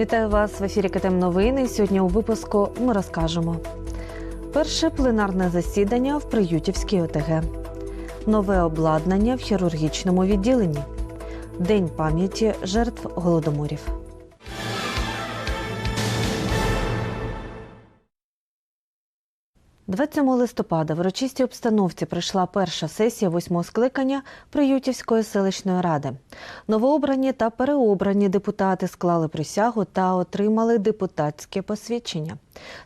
Вітаю вас в ефірі КТМ Новини. Сьогодні у випуску ми розкажемо перше пленарне засідання в Приютівській ОТГ, нове обладнання в хірургічному відділенні, День пам'яті жертв голодоморів. – 27 листопада в урочистій обстановці прийшла перша сесія восьмого скликання Приютівської селищної ради. Новообрані та переобрані депутати склали присягу та отримали депутатське посвідчення.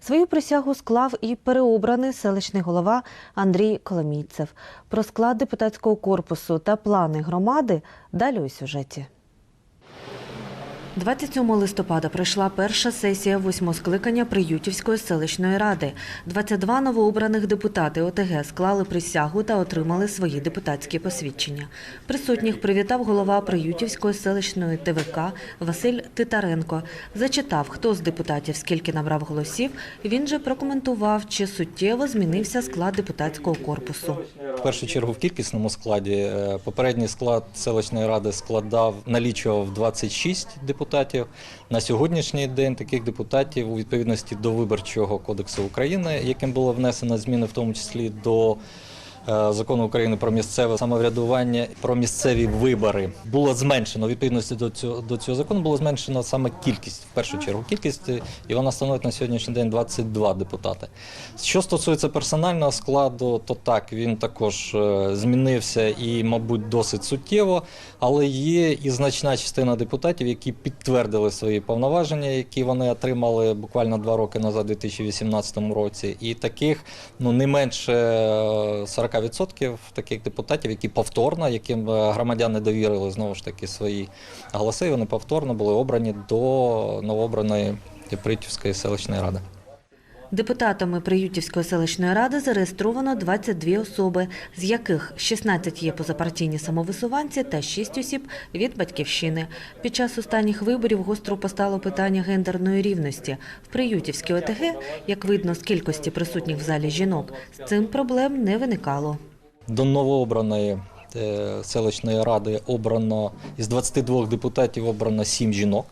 Свою присягу склав і переобраний селищний голова Андрій Коломійцев. Про склад депутатського корпусу та плани громади далі у сюжеті. 27 листопада пройшла перша сесія восьмого скликання Приютівської селищної ради. 22 новообраних депутати ОТГ склали присягу та отримали свої депутатські посвідчення. Присутніх привітав голова Приютівської селищної ТВК Василь Титаренко. Зачитав, хто з депутатів скільки набрав голосів. Він же прокоментував, чи суттєво змінився склад депутатського корпусу. В першу чергу в кількісному складі е, попередній склад селищної ради складав налічував 26 депутатів. На сьогоднішній день таких депутатів у відповідності до виборчого кодексу України, яким було внесено зміни, в тому числі до закону України про місцеве самоврядування, про місцеві вибори, було зменшено. Відповідності до цього до цього закону було зменшено саме кількість, в першу чергу кількість, е, і вона становить на сьогоднішній день 22 депутати. Що стосується персонального складу, то так він також е, змінився і, мабуть, досить суттєво, але є і значна частина депутатів, які підтвердили свої повноваження, які вони отримали буквально два роки назад, у 2018 році. І таких ну не менше е, 40% таких депутатів, які повторно, яким е, громадяни довірили знову ж таки свої голоси, вони повторно були обрані до новообраної Притівської селищної ради. Депутатами Приютівської селищної ради зареєстровано 22 особи, з яких 16 є позапартійні самовисуванці та 6 осіб від батьківщини. Під час останніх виборів гостро постало питання гендерної рівності. В Приютівській ОТГ, як видно з кількості присутніх в залі жінок, з цим проблем не виникало. До новообраної е, селищної ради обрано із 22 депутатів обрано 7 жінок,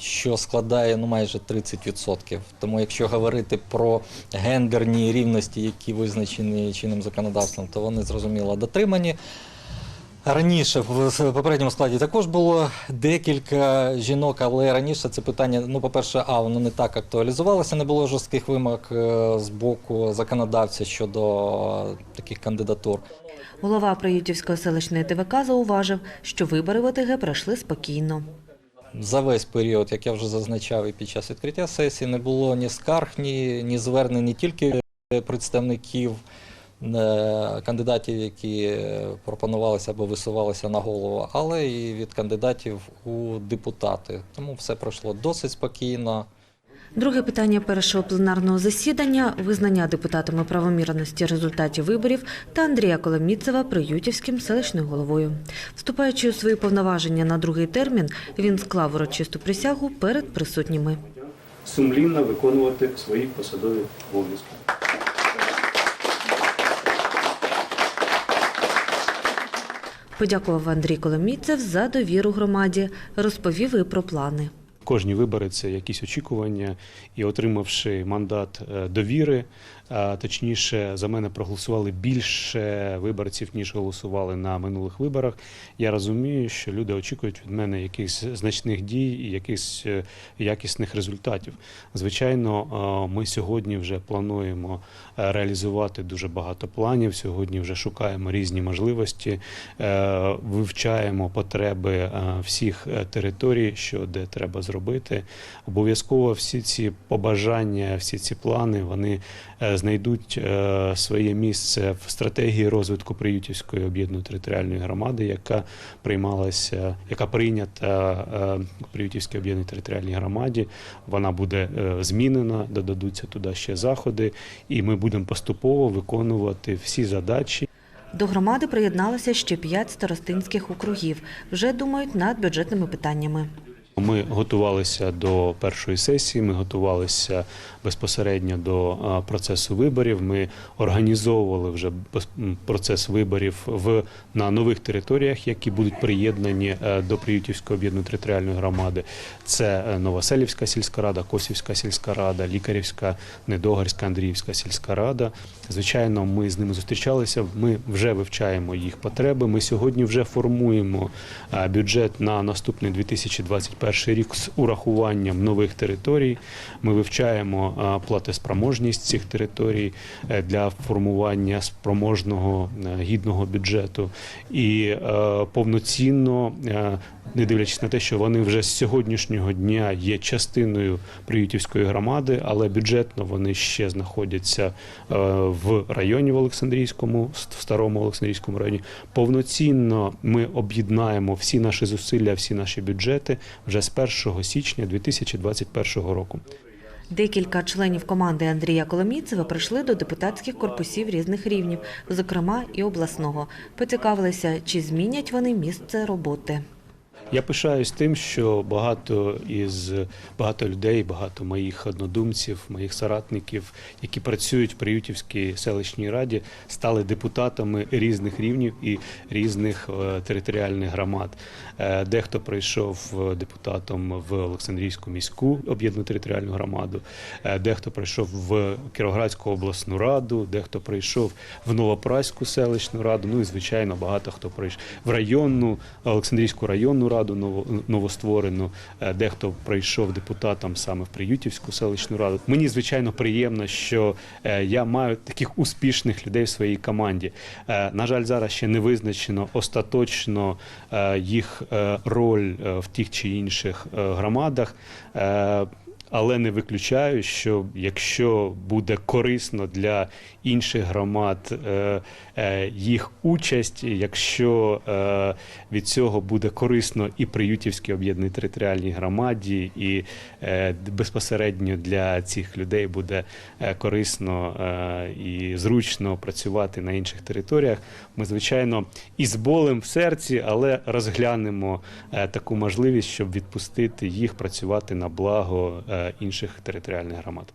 що складає ну, майже 30%. Тому якщо говорити про гендерні рівності, які визначені чинним законодавством, то вони зрозуміло дотримані. Раніше в попередньому складі також було декілька жінок, але раніше це питання, ну, по-перше, а воно не так актуалізувалося, не було жорстких вимог е, з боку законодавця щодо таких кандидатур. Голова Приютівської селищної ТВК зауважив, що вибори в ОТГ пройшли спокійно. За весь період, як я вже зазначав, і під час відкриття сесії не було ні скарг, ні, ні звернень не тільки представників е, кандидатів, які е, пропонувалися або висувалися на голову, але і від кандидатів у депутати. Тому все пройшло досить спокійно. Друге питання першого пленарного засідання визнання депутатами правомірності результатів виборів та Андрія Коломіцева Приютівським селищною головою. Вступаючи у свої повноваження на другий термін, він склав урочисту присягу перед присутніми. сумлінно виконувати свої посадові обов'язки. Подякував Андрій Коломійцев за довіру громаді, розповів і про плани. Кожні вибори це якісь очікування, і отримавши мандат е, довіри, точніше, за мене проголосували більше виборців, ніж голосували на минулих виборах. Я розумію, що люди очікують від мене якихось значних дій і якихось е, якісних результатів. Звичайно, е, ми сьогодні вже плануємо е, реалізувати дуже багато планів. Сьогодні вже шукаємо різні можливості, вивчаємо потреби всіх територій, що де треба зробити. Обов'язково всі ці побажання, всі ці плани вони знайдуть е, своє місце в стратегії розвитку Приютівської об'єднаної територіальної громади, яка приймалася, яка прийнята е, в Приютівській об'єднаній територіальній громаді. Вона буде е, змінена, додадуться туди ще заходи, і ми будемо поступово виконувати всі задачі. До громади приєдналося ще п'ять старостинських округів. Вже думають над бюджетними питаннями. Ми готувалися до першої сесії, ми готувалися безпосередньо до процесу виборів. Ми організовували вже процес виборів в на нових територіях, які будуть приєднані е, до Приютівської об'єднаної територіальної громади. Це е, Новоселівська сільська рада, Косівська сільська рада, Лікарівська, Недогарська, Андріївська сільська рада. Звичайно, ми з ними зустрічалися. Ми вже вивчаємо їх потреби. Ми сьогодні вже формуємо е, бюджет на наступний 2021 рік з урахуванням нових територій. Ми вивчаємо платоспроможність цих територій е, для формування спроможного е, гідного бюджету і е, повноцінно, не дивлячись на те, що вони вже з сьогоднішнього дня є частиною Приютівської громади, але бюджетно вони ще знаходяться в районі в Олександрійському, в старому Олександрійському районі. Повноцінно ми об'єднаємо всі наші зусилля, всі наші бюджети вже з 1 січня 2021 року. Декілька членів команди Андрія Коломійцева прийшли до депутатських корпусів різних рівнів, зокрема і обласного. Поцікавилися, чи змінять вони місце роботи. Я пишаюсь тим, що багато із багато людей, багато моїх однодумців, моїх соратників, які працюють в Приютівській селищній раді, стали депутатами різних рівнів і різних е, територіальних громад. Е, Дехто прийшов е, депутатом в Олександрійську міську об'єднану територіальну громаду, дехто прийшов в Кіровоградську обласну раду, дехто прийшов в Новопраську селищну раду. Ну і звичайно, багато хто прийшов в районну Олександрійську районну раду ново- новостворену. Е, Дехто прийшов депутатом саме в Приютівську селищну раду. Мені звичайно приємно, що е, я маю таких успішних людей в своїй команді. Е, На жаль, зараз ще не визначено остаточно їх роль в тих чи інших громадах. Але не виключаю, що якщо буде корисно для інших громад е, е, їх участь, якщо е, від цього буде корисно і Приютівській об'єднаній територіальній громаді, і безпосередньо для цих людей буде корисно і зручно працювати на інших територіях. Ми, звичайно, із болем в серці, але розглянемо таку можливість, щоб відпустити їх працювати на благо інших територіальних громад.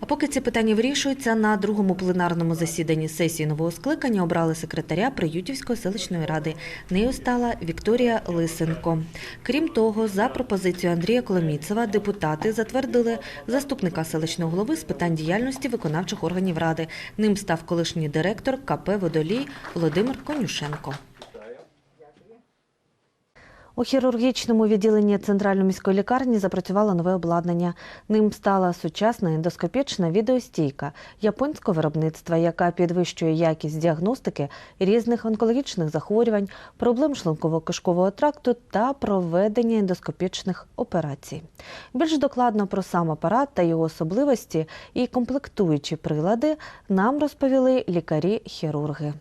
А поки ці питання вирішуються, на другому пленарному засіданні сесії нового скликання обрали секретаря Приютівської селищної ради. Нею стала Вікторія Лисенко. Крім того, за пропозицією Андрія Коломійцева депутати затвердили заступника селищного голови з питань діяльності виконавчих органів ради. Ним став колишній директор КП «Водолій» Володимир Конюшенко. У хірургічному відділенні центральної міської лікарні запрацювало нове обладнання. Ним стала сучасна ендоскопічна відеостійка японського виробництва, яка підвищує якість діагностики різних онкологічних захворювань, проблем шлунково-кишкового тракту та проведення ендоскопічних операцій. Більш докладно про сам апарат та його особливості і комплектуючі прилади нам розповіли лікарі-хірурги.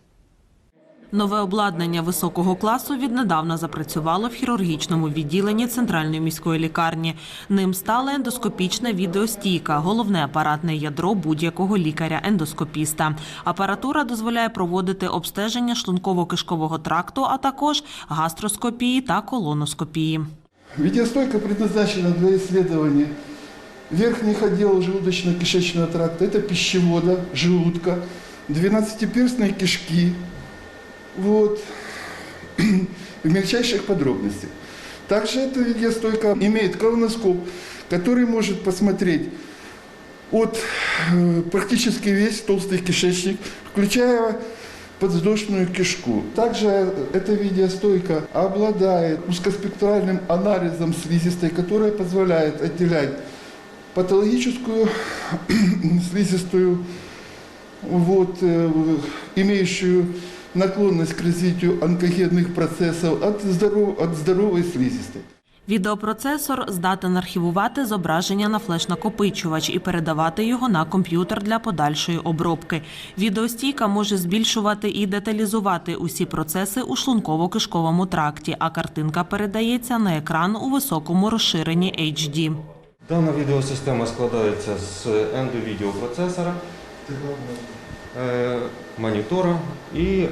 Нове обладнання високого класу віднедавна запрацювало в хірургічному відділенні центральної міської лікарні. Ним стала ендоскопічна відеостійка, головне апаратне ядро будь-якого лікаря-ендоскопіста. Апаратура дозволяє проводити обстеження шлунково-кишкового тракту, а також гастроскопії та колоноскопії. Видеостойка предназначена для исследования верхних отделов желудочно-кишечного тракта, это пищевода, желудка, 12-перстной кишки, вот, в мельчайших подробностях. Также эта видеостойка имеет колоноскоп, который может посмотреть от э, практически весь толстый кишечник, включая подвздошную кишку. Также эта видеостойка обладает узкоспектральным анализом слизистой, которая позволяет отделять патологическую слизистую, вот, э, имеющую наклонность к развитию онкогенных процессов от, здоров- от здоровой слизистой. Відеопроцесор здатен архівувати зображення на флеш-накопичувач і передавати його на комп'ютер для подальшої обробки. Відеостійка може збільшувати і деталізувати усі процеси у шлунково-кишковому тракті, а картинка передається на екран у високому розширенні HD. Дана відеосистема складається з ендовідеопроцесора, монітора і е,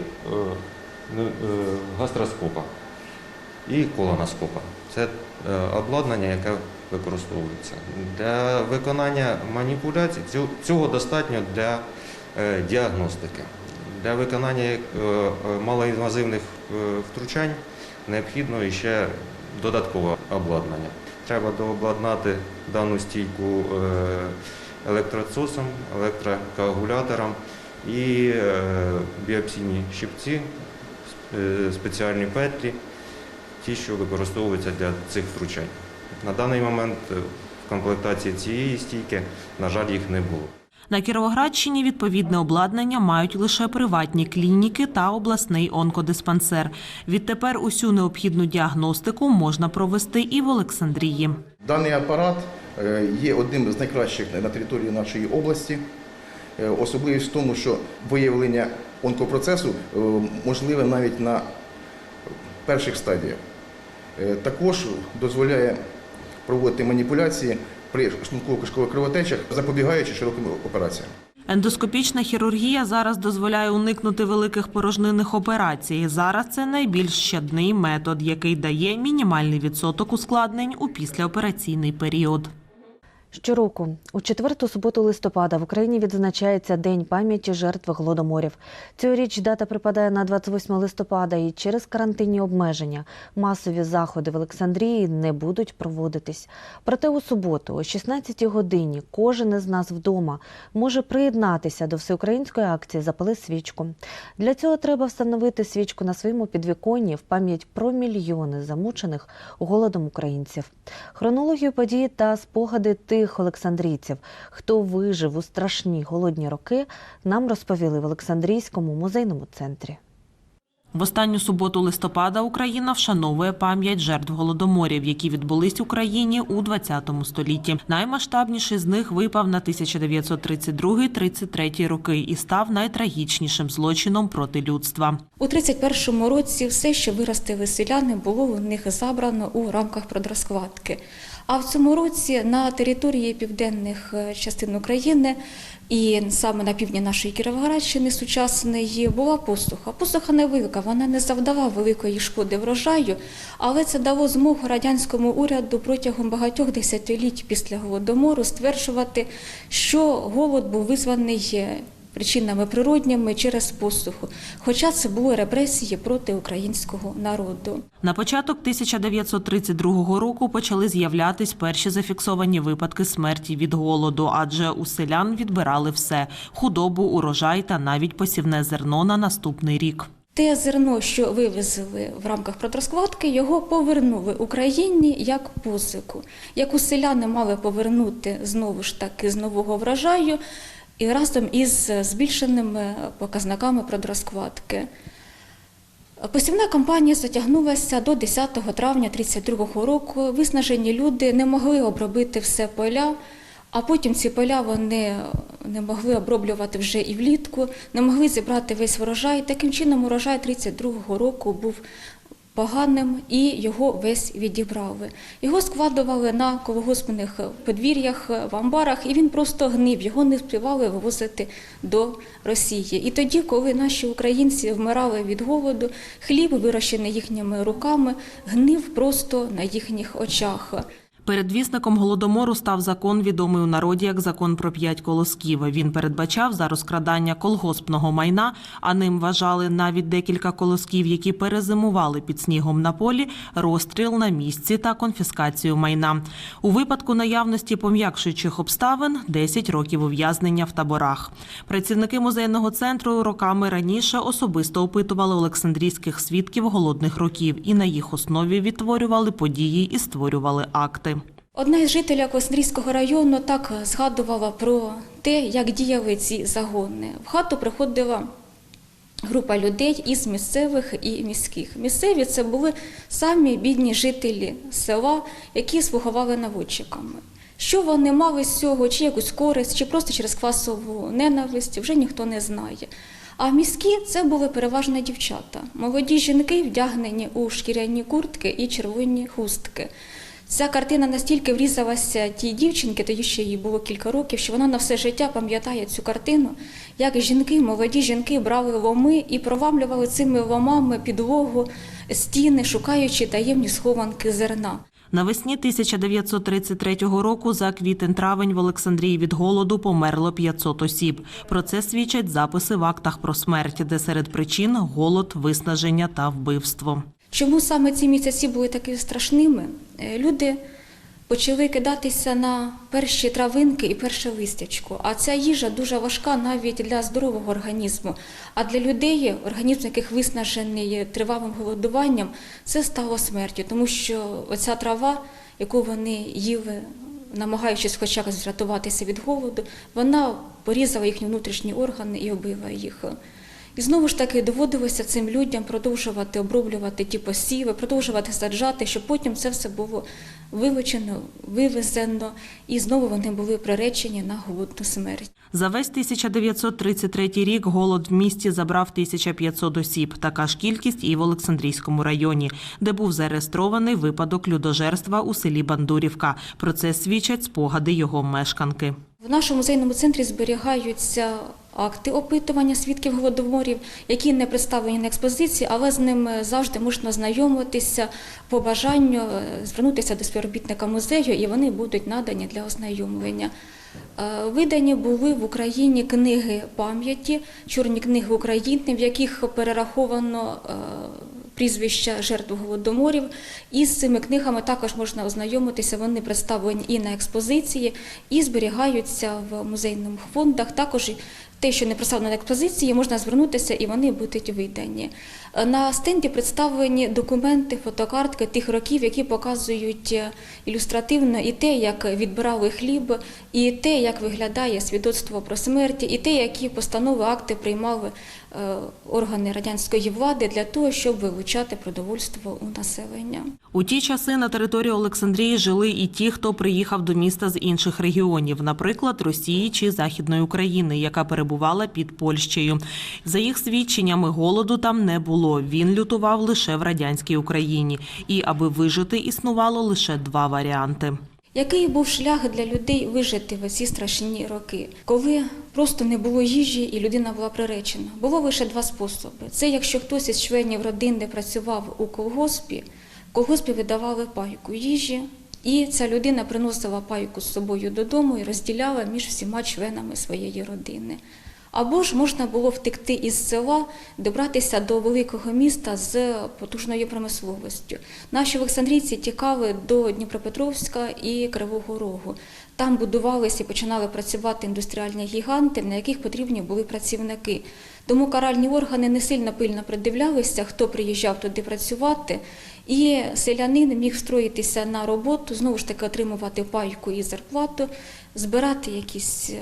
е, гастроскопа. і колоноскопа. Це е, обладнання, яке використовується. Для виконання маніпуляцій цього достатньо для діагностики. Для виконання малоінвазивних втручань необхідно ще додаткове обладнання. Треба дообладнати дану стійку електроцосом, електрокоагулятором і е, біопсійні щипці, е, спеціальні петлі, ті, що використовуються для цих втручань. На даний момент е, в комплектації цієї стійки, на жаль, їх не було. На Кіровоградщині відповідне обладнання мають лише приватні клініки та обласний онкодиспансер. Відтепер усю необхідну діагностику можна провести і в Олександрії. Даний апарат є одним з найкращих на території нашої області. Е, Особливість в тому, що виявлення онкопроцесу е, можливе навіть на перших стадіях. Е, Також дозволяє проводити маніпуляції при шлунково-кишкових кровотечах, запобігаючи широким операціям. Ендоскопічна хірургія зараз дозволяє уникнути великих порожнинних операцій. Зараз це найбільш щадний метод, який дає мінімальний відсоток ускладнень у післяопераційний період. Щороку, у четверту суботу листопада в Україні відзначається День пам'яті жертв голодоморів. Цьогоріч дата припадає на 28 листопада, і через карантинні обмеження масові заходи в Олександрії не будуть проводитись. Проте у суботу, о 16-й годині, кожен із нас вдома може приєднатися до всеукраїнської акції Запали свічку. Для цього треба встановити свічку на своєму підвіконні в пам'ять про мільйони замучених голодом українців. Хронологію подій та спогади тих олександрійців, хто вижив у страшні голодні роки, нам розповіли в Олександрійському музейному центрі. В останню суботу листопада Україна вшановує пам'ять жертв голодоморів, які відбулись в Україні у 20 столітті. Наймасштабніший з них випав на 1932-33 роки і став найтрагічнішим злочином проти людства. У 31-му році все, що виростили селяни, було у них забрано у рамках продрозхватки. А в цьому році на території південних е, частин України і саме на півдні нашої Кіровоградщини сучасної була посуха. Посуха невелика, вона не завдала великої шкоди врожаю, але це дало змогу радянському уряду протягом багатьох десятиліть після голодомору стверджувати, що голод був визваний причинами природніми через посуху. Хоча це були репресії проти українського народу. На початок 1932 року почали з'являтись перші зафіксовані випадки смерті від голоду, адже у селян відбирали все – худобу, урожай та навіть посівне зерно на наступний рік. Те зерно, що вивезли в рамках протрозкладки, його повернули Україні як позику, яку селяни мали повернути знову ж таки з нового врожаю і разом із збільшеними показниками продрозкладки. Посівна кампанія затягнулася до 10 травня 1932 року. Виснажені люди не могли обробити все поля, а потім ці поля вони не могли оброблювати вже і влітку, не могли зібрати весь врожай. Таким чином, урожай 1932 року був поганим і його весь відібрали. Його складували на колгоспних подвір'ях, в амбарах, і він просто гнив, його не співали вивозити до Росії. І тоді, коли наші українці вмирали від голоду, хліб, вирощений їхніми руками, гнив просто на їхніх очах. Передвісником голодомору став закон, відомий у народі як закон про п'ять колосків. Він передбачав за розкрадання колгоспного майна, а ним вважали навіть декілька колосків, які перезимували під снігом на полі, розстріл на місці та конфіскацію майна. У випадку наявності пом'якшуючих обставин 10 років ув'язнення в таборах. Працівники музейного центру роками раніше особисто опитували олександрійських свідків голодних років і на їх основі відтворювали події і створювали акти. Одна із жителів Кострійського району так згадувала про те, як діяли ці загони. В хату приходила група людей із місцевих і міських. Місцеві це були самі бідні жителі села, які слугували наводчиками. Що вони мали з цього, чи якусь користь, чи просто через класову ненависть, вже ніхто не знає. А міські це були переважно дівчата, молоді жінки, вдягнені у шкіряні куртки і червоні хустки. Ця картина настільки врізалася тій дівчинки, тоді ще їй було кілька років, що вона на все життя пам'ятає цю картину, як жінки, молоді жінки брали ломи і провамлювали цими ломами підлогу, стіни, шукаючи таємні схованки зерна. Навесні 1933 року за квітень-травень в Олександрії від голоду померло 500 осіб. Про це свідчать записи в актах про смерть, де серед причин голод, виснаження та вбивство. Чому саме ці місяці були такими страшними? Е, Люди почали кидатися на перші травинки і перше листячко. А ця їжа дуже важка навіть для здорового організму. А для людей, організм яких виснажений тривалим голодуванням, це стало смертю, тому що оця трава, яку вони їли, намагаючись хоча б врятуватися від голоду, вона порізала їхні внутрішні органи і оббила їх. І знову ж таки доводилося цим людям продовжувати оброблювати ті посіви, продовжувати саджати, щоб потім це все було вилучено, вивезено, і знову вони були приречені на голодну смерть. За весь 1933 рік голод в місті забрав 1500 осіб. Така ж кількість і в Олександрійському районі, де був зареєстрований випадок людожерства у селі Бандурівка. Про це свідчать спогади його мешканки. В нашому музейному центрі зберігаються акти опитування свідків голодоморів, які не представлені на експозиції, але з ними завжди можна знайомитися по бажанню е, звернутися до співробітника музею, і вони будуть надані для ознайомлення. Е, Видані були в Україні книги пам'яті, чорні книги України, в яких перераховано е, прізвища жертв голодоморів. І з цими книгами також можна ознайомитися. Вони представлені і на експозиції, і зберігаються в музейних фондах. Також те, що не представлено на експозиції, можна звернутися і вони будуть видані. На стенді представлені документи, фотокартки тих років, які показують е, ілюстративно і те, як відбирали хліб, і те, як виглядає свідоцтво про смерть, і те, які постанови, акти приймали е, органи радянської влади для того, щоб вилучати продовольство у населення. У ті часи на території Олександрії жили і ті, хто приїхав до міста з інших регіонів, наприклад, Росії чи Західної України, яка перебувала під Польщею. За їх свідченнями, голоду там не було. Він лютував лише в радянській Україні, і аби вижити, існувало лише два варіанти. Який був шлях для людей вижити в ці страшні роки, коли просто не було їжі і людина була приречена? Було лише два способи: це якщо хтось із членів родини працював у колгоспі, колгоспі видавали пайку їжі, і ця людина приносила пайку з собою додому і розділяла між всіма членами своєї родини. Або ж можна було втекти із села, добратися до великого міста з потужною промисловістю. Наші олександрійці тікали до Дніпропетровська і Кривого Рогу. Там будувалися і починали працювати індустріальні гіганти, на яких потрібні були працівники. Тому каральні органи не сильно пильно придивлялися, хто приїжджав туди працювати. І селянин міг встроїтися на роботу, знову ж таки отримувати пайку і зарплату, збирати якісь е,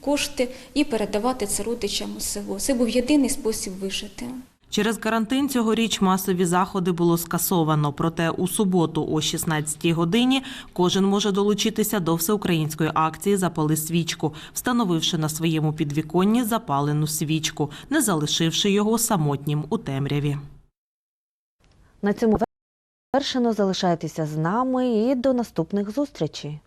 кошти і передавати це родичам у село. Це був єдиний спосіб вижити. Через карантин цьогоріч масові заходи було скасовано. Проте у суботу о 16-й годині кожен може долучитися до всеукраїнської акції Запали свічку, встановивши на своєму підвіконні запалену свічку, не залишивши його самотнім у темряві. На цьому завершено. Залишайтеся з нами і до наступних зустрічей.